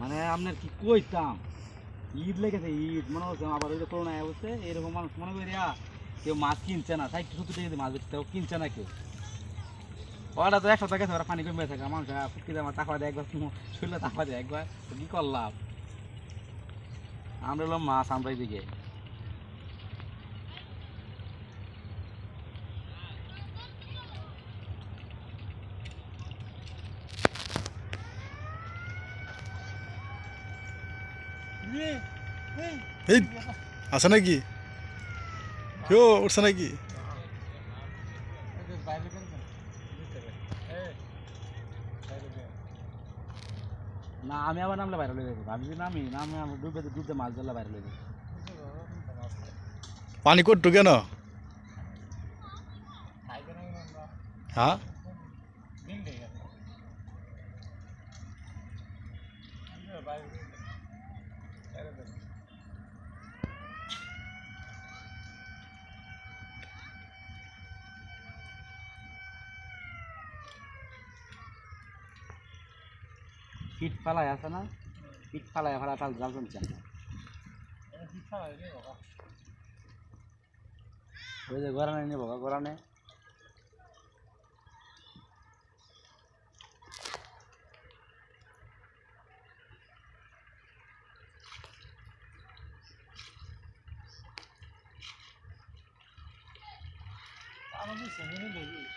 মানে আপনার কি কইতাম? ঈদ লেগেছে, ঈদ। মনে হচ্ছে আবার ওই করোনা অবস্থা এরকম মানুষ মনে কেউ মাছ কিনছে না। ষাট মাছ বেচতে কিনছে না কেউ। ওরা তো একশো টাকা পানি কমে থাকে মানুষ ফুটকি দেয়, আমার দেয় একবার শুনলে টাকা দেয় একবার। কি করলাম? আমরা মাছ, আমরা এদিকে এই আছে নাকি কেউ উঠছে নাকি না আমি আবার নামলে বাইরে লয়ে যাবো আমি যদি নামি নামে আমার ডুবে ডুবতে মাছ ধরলে বাইরে লয়ে যাবো পানি করতো কেন হ্যাঁ পিঠ ফালাই আছে না? পিঠ ফালাই ফালা তাল জাল জমছে ওই যে গরানে নিব গরানে ano mo siya, hindi mo yun.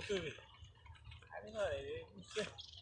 Okay. I.